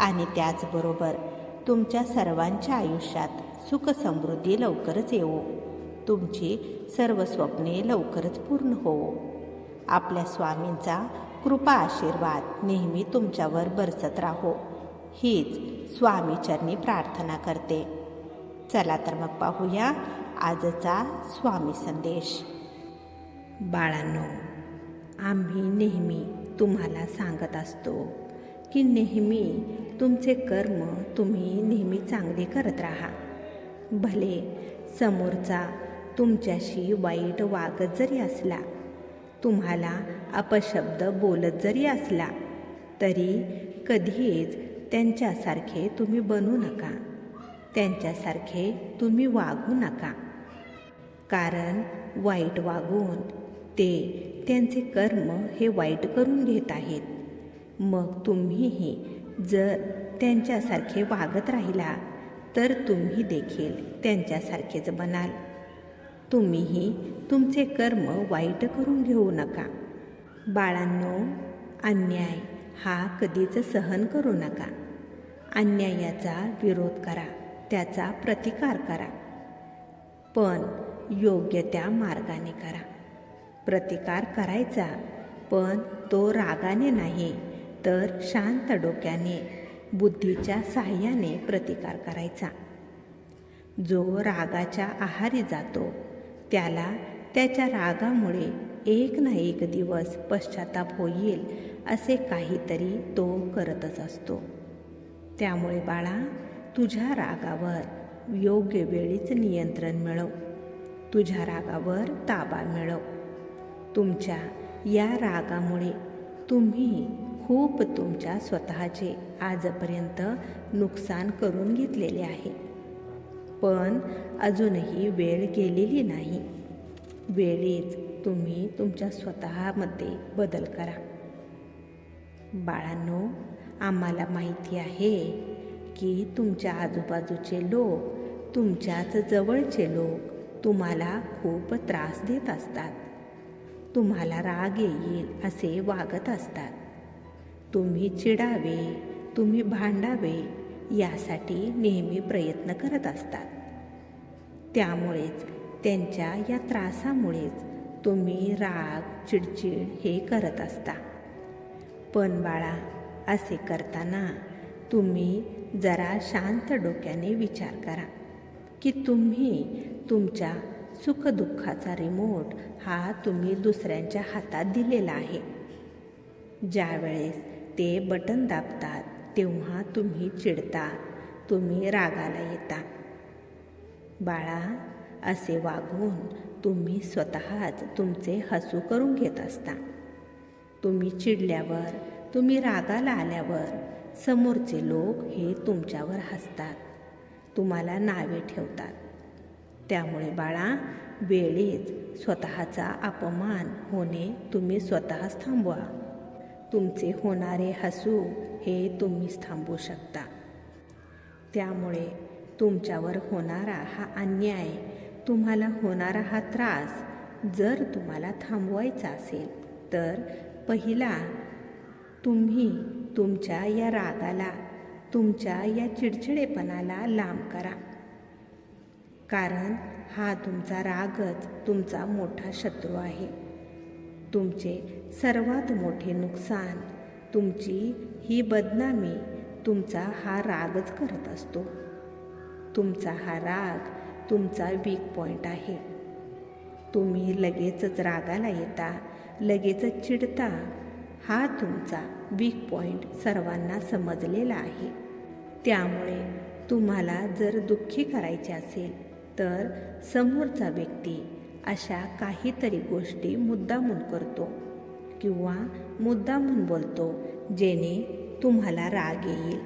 आणि त्याचबरोबर तुमच्या सर्वांच्या आयुष्यात सुख समृद्धी लवकरच येवो. तुमची सर्व स्वप्ने लवकरच पूर्ण होवो. आपल्या स्वामींचा कृपा आशीर्वाद नेहमी तुमच्यावर बरसत राहो. हीच स्वामीचरणी प्रार्थना करते. चला तर मग पाहूया आजचा स्वामी संदेश. बाळांनो आम्ही नेहमी तुम्हाला सांगत असतो की नेहमी तुमचे कर्म तुम्ही नेहमी चांगले करत राहा. भले समोरचा तुमच्याशी वाईट वागत जरी असला तुम्हाला अपशब्द बोलत जरी असला तरी कधीच त्यांच्यासारखे तुम्ही बनू नका. त्यांच्यासारखे तुम्ही वागू नका. कारण वाईट वागून ते त्यांचे कर्म हे वाईट करून घेत आहेत. मग तुम्हीही जर त्यांच्यासारखे वागत राहिला तर तुम्ही देखील त्यांच्यासारखेच बनाल. तुम्हीही तुमचे कर्म वाईट करून घेऊ नका. बाळांनो अन्याय हा कधीच सहन करू नका. अन्यायाचा विरोध करा त्याचा प्रतिकार करा. पण योग्य त्या मार्गाने करा. प्रतिकार करायचा पण तो रागाने नाही. तर शांत डोक्याने बुद्धीच्या साह्याने प्रतिकार करायचा. जो रागाच्या आहारी जातो त्याला त्याच्या रागामुळे एक ना एक दिवस पश्चाताप होईल असे काहीतरी तो करतच असतो. त्यामुळे बाळा तुझ्या रागावर योग्य वेळीच नियंत्रण मिळव. तुझ्या रागावर ताबा मिळव. तुमच्या या रागामुळे तुम्ही खूप तुमच्या स्वतःचे आजपर्यंत नुकसान करून घेतलेले आहे. पण अजूनही वेळ गेलेली नाही. वेळीच तुम्ही तुमच्या स्वतःमध्ये बदल करा. बाळांनो आम्हाला माहिती आहे की तुमच्या आजूबाजूचे लोक तुमच्याच जवळचे लोक तुम्हाला खूप त्रास देत असतात. तुम्हाला राग येईल असे वागत असतात. तुम्ही चिडावे तुम्ही भांडावे यासाठी नेहमी प्रयत्न करत असतात. त्यामुळेच त्यांच्या या त्रासामुळेच तुम्ही राग चिडचिड हे करत असता. पण बाळा असे करताना तुम्ही जरा शांत डोक्याने विचार करा की तुम्ही तुमच्या सुखदुःखाचा रिमोट हा तुम्ही दुसऱ्यांच्या हातात दिलेला आहे. ज्यावेळेस ते बटन दाबतात तेव्हा तुम्ही चिडता तुम्ही रागाला येता. बाळा असे वागून तुम्ही स्वतःच तुमचे हसू करून घेत असता. तुम्ही चिडल्यावर तुम्ही रागाला आल्यावर समोरचे लोक हे तुमच्यावर हसतात. तुम्हाला नावे ठेवतात. त्यामुळे बाळा वेळीच स्वतःचा अपमान होणे तुम्ही स्वतःच थांबवा. तुमचे होणारे हसू हे तुम्हीच थांबवू शकता. त्यामुळे तुमच्यावर होणारा हा अन्याय तुम्हाला होणारा हा त्रास जर तुम्हाला थांबवायचा असेल तर पहिला तुम्ही तुमच्या या रागाला तुमच्या या चिडचिडेपणाला लांब करा. कारण हा तुमचा रागच तुमचा मोठा शत्रू आहे. तुमचे सर्वात मोठे नुकसान तुमची ही बदनामी तुमचा हा रागच करत असतो. तुमचा हा राग तुमचा वीक पॉईंट आहे. तुम्ही लगेचच रागाला येता लगेचच चिडता. हा तुमचा वीक पॉईंट सर्वांना समजलेला आहे. त्यामुळे तुम्हाला जर दुःखी करायचे असेल तर समोरचा व्यक्ती अशा काहीतरी गोष्टी मुद्दामून करतो किंवा मुद्दामून बोलतो जेणे तुम्हाला राग येईल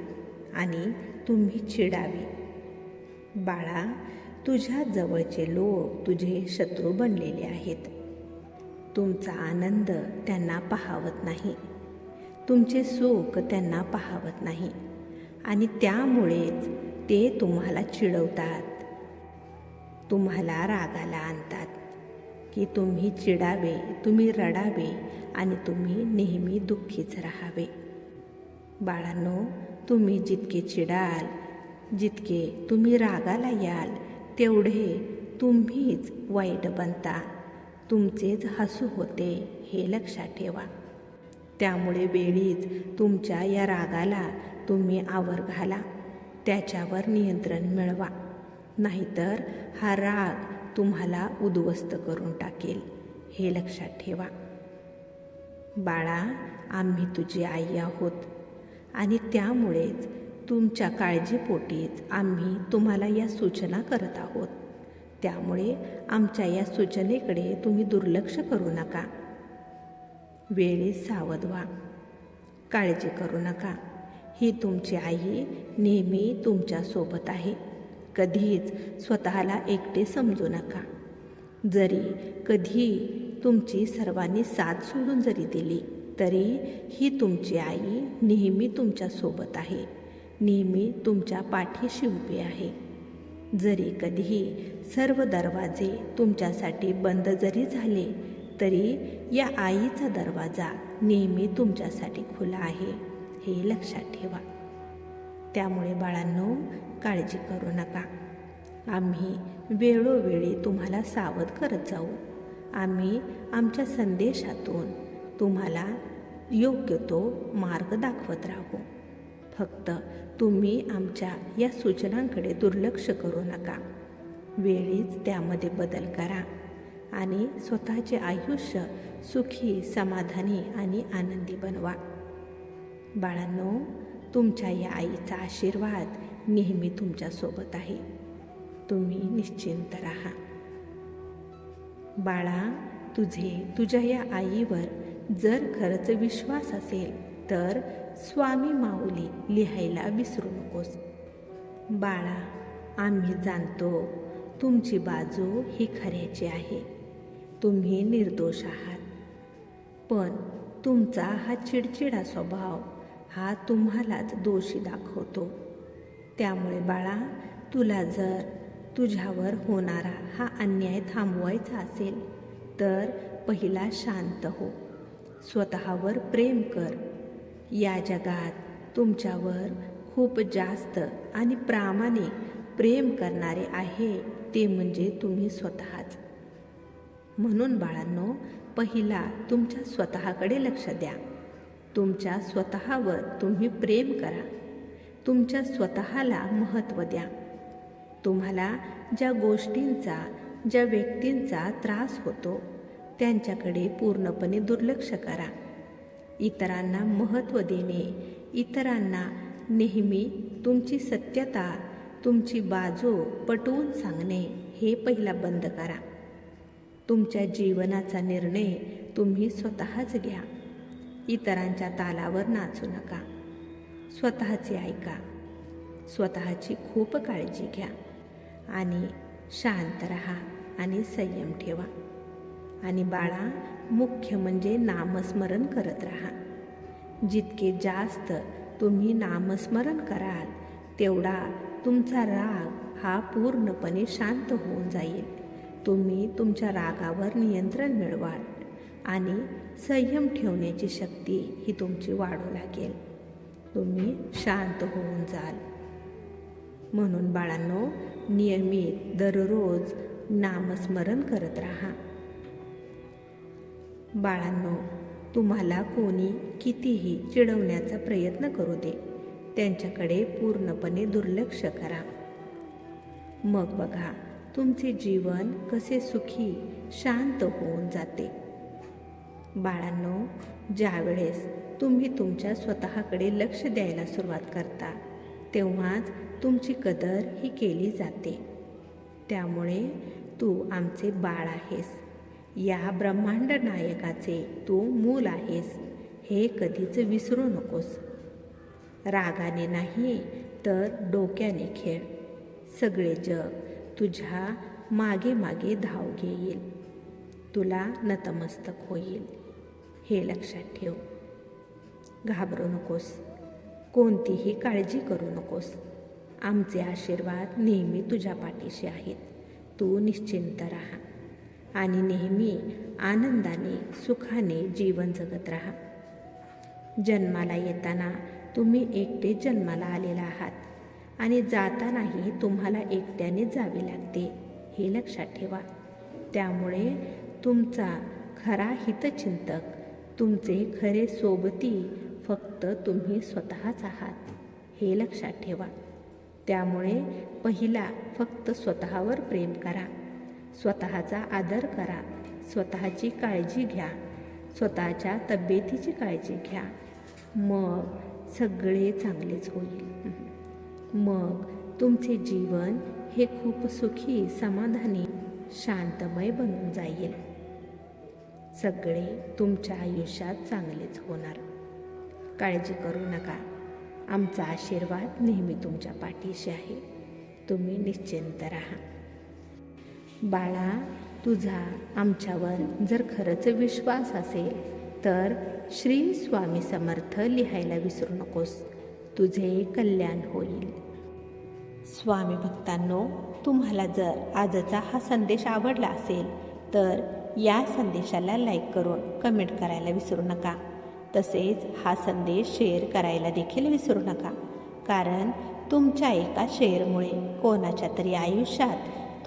आणि तुम्ही चिडावे. बाळा तुझ्या जवळचे लोक तुझे शत्रू बनलेले आहेत. तुमचा आनंद त्यांना पाहावत नाही. तुमचे सुख त्यांना पाहावत नाही. आणि त्यामुळेच ते तुम्हाला चिडवतात. तुम्हाला रागाला आणतात. की तुम्ही चिडावे तुम्ही रडावे आणि तुम्ही नेहमी दुःखीच राहावे. बाळांनो तुम्ही जितके चिडाल जितके तुम्ही रागाला याल तेवढे तुम्हीच वाईट बनता. तुमचेच हसू होते हे लक्षात ठेवा. त्यामुळे वेळीच तुमच्या या रागाला तुम्ही आवर घाला. त्याच्यावर नियंत्रण मिळवा. नाहीतर हा राग तुम्हाला उद्ध्वस्त करून टाकेल. हे लक्षात ठेवा. बाळा आम्ही तुझी आई आहोत. आणि त्यामुळेच तुमच्या काळजीपोटीच आम्ही तुम्हाला या सूचना करत आहोत. त्यामुळे आमच्या या सूचनेकडे तुम्ही दुर्लक्ष करू नका. वेळीच सावध व्हा. काळजी करू नका. ही तुमची आई नेहमी तुमच्यासोबत आहे. कधीच स्वतःला एकटे समजू नका. जरी कधी तुमची सर्वांनी साथ सोडून जरी दिली तरी ही तुमची आई नेहमी तुमच्यासोबत आहे. नेहमी तुमच्या पाठीशी उभी आहे. जरी कधीही सर्व दरवाजे तुमच्यासाठी बंद जरी झाले तरी या आईचा दरवाजा नेहमी तुमच्यासाठी खुला आहे हे लक्षात ठेवा. त्यामुळे बाळांनो काळजी करू नका. आम्ही वेळोवेळी तुम्हाला सावध करत जाऊ. आम्ही आमच्या संदेशातून तुम्हाला योग्य तो मार्ग दाखवत राहू. फक्त तुम्ही आमच्या या सूचनांकडे दुर्लक्ष करू नका. वेळीच त्यामध्ये बदल करा आणि स्वतःचे आयुष्य सुखी समाधानी आणि आनंदी बनवा. बाळांनो तुमच्या या आईचा आशीर्वाद नेहमी तुमच्यासोबत आहे. तुम्ही निश्चिंत राहा. बाळा तुझे तुझ्या या आईवर जर खरंच विश्वास असेल तर स्वामी माऊली लिहायला विसरू नकोस. बाळा आम्ही जाणतो तुमची बाजू ही खऱ्याची आहे. तुम्ही निर्दोष आहात. पण तुमचा हा चिडचिडा स्वभाव हा तुम्हालाच दोषी दाखवतो. त्यामुळे बाळा तुला जर तुझ्यावर होणारा हा अन्याय थांबवायचा असेल तर पहिला शांत हो. स्वतःवर प्रेम कर. या जगात तुमच्यावर खूप जास्त आणि प्रामाणिक प्रेम करणारे आहे ते म्हणजे तुम्ही स्वतःच. म्हणून बाळांनो पहिला तुमच्या स्वतःकडे लक्ष द्या. तुमच्या स्वतःवर तुम्ही प्रेम करा. तुमच्या स्वतःला महत्त्व द्या. तुम्हाला ज्या गोष्टींचा ज्या व्यक्तींचा त्रास होतो त्यांच्याकडे पूर्णपणे दुर्लक्ष करा. इतरांना महत्त्व देणे. इतरांना नेहमी तुमची सत्यता तुमची बाजू पटवून सांगणे हे पहिला बंद करा. तुमच्या जीवनाचा निर्णय तुम्ही स्वतःच घ्या. इतरांच्या तालावर नाचू नका. स्वतःचे ऐका. स्वतःची खूप काळजी घ्या. आणि शांत रहा आणि संयम ठेवा. आणि बाळा मुख्य म्हणजे नामस्मरण करत राहा. जितके जास्त तुम्ही नामस्मरण कराल तेवढा तुमचा राग हा पूर्णपणे शांत होऊन जाईल. तुम्ही तुमच्या रागावर नियंत्रण मिळवाल आणि संयम ठेवण्याची शक्ती ही तुमची वाढू लागेल. तुम्ही शांत होऊन जाल. म्हणून बाळांनो नियमित दररोज नामस्मरण करत राहा. बाळांनो तुम्हाला कोणी कितीही चिडवण्याचा प्रयत्न करू दे त्यांच्याकडे पूर्णपणे दुर्लक्ष करा. मग बघा तुमचे जीवन कसे सुखी शांत होऊन जाते. बाळांनो ज्यावेळेस तुम्ही तुमच्या स्वतःकडे लक्ष द्यायला सुरुवात करता. तेव्हाच तुमची कदर ही केली जाते. त्यामुळे तू आमचे बाळ आहेस. या ब्रह्मांड नायकाचे तू मूल आहेस. हे कधीच विसरू नकोस. रागाने नाही तर डोक्याने खेळ. सगळे जग तुझ्या मागे मागे धाव घेईल तुला नतमस्तक होईल. हे लक्षात ठेव. घाबरू नकोस. कोणतीही काळजी करू नकोस. आमचे आशीर्वाद नेहमी तुझ्या पाठीशी आहेत. तू निश्चिंत राहा. आणि नेहमी आनंदाने सुखाने जीवन जगत राहा. जन्माला येताना तुम्ही एकटे जन्माला आलेला आहात. आणि जातानाही तुम्हाला एकट्याने जावे लागते हे लक्षात ठेवा. त्यामुळे तुमचा खरा हितचिंतक तुमचे खरे सोबती फक्त तुम्ही स्वतःच आहात हे लक्षात ठेवा. त्यामुळे पहिला फक्त स्वतःवर प्रेम करा. स्वतःचा आदर करा. स्वतःची काळजी घ्या. स्वतःच्या तब्येतीची काळजी घ्या. मग सगळे चांगलेच होईल. मग तुमचे जीवन हे खूप सुखी समाधानी शांतमय बनून जाईल. सगळे तुमच्या आयुष्यात चांगलेच होणार. काळजी करू नका. आमचा आशीर्वाद नेहमी तुमच्या पाठीशी आहे. तुम्ही निश्चिंत राहा. बाळा तुझा आमच्यावर जर खरंच विश्वास असेल तर श्री स्वामी समर्थ लिहायला विसरू नकोस. तुझे कल्याण होईल. स्वामी भक्तांनो तुम्हाला जर आजचा हा संदेश आवडला असेल तर या संदेशाला लाईक करून कमेंट करायला विसरू नका. तसेच हा संदेश शेअर करायला देखील विसरू नका. कारण तुमच्या एका शेअरमुळे कोणाच्या तरी आयुष्यात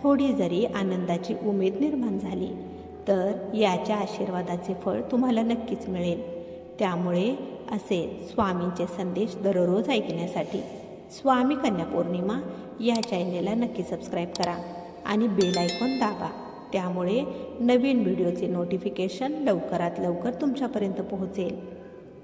थोडी जरी आनंदाची उमेद निर्माण झाली तर याच्या आशीर्वादाचे फळ तुम्हाला नक्कीच मिळेल. त्यामुळे असे स्वामींचे संदेश दररोज ऐकण्यासाठी स्वामी कन्या पौर्णिमा या चॅनेलला नक्की सबस्क्राईब करा आणि बेल आयकॉन दाबा. त्यामुळे नवीन व्हिडिओचे नोटिफिकेशन लवकरात लवकर तुमच्यापर्यंत पोहोचेल.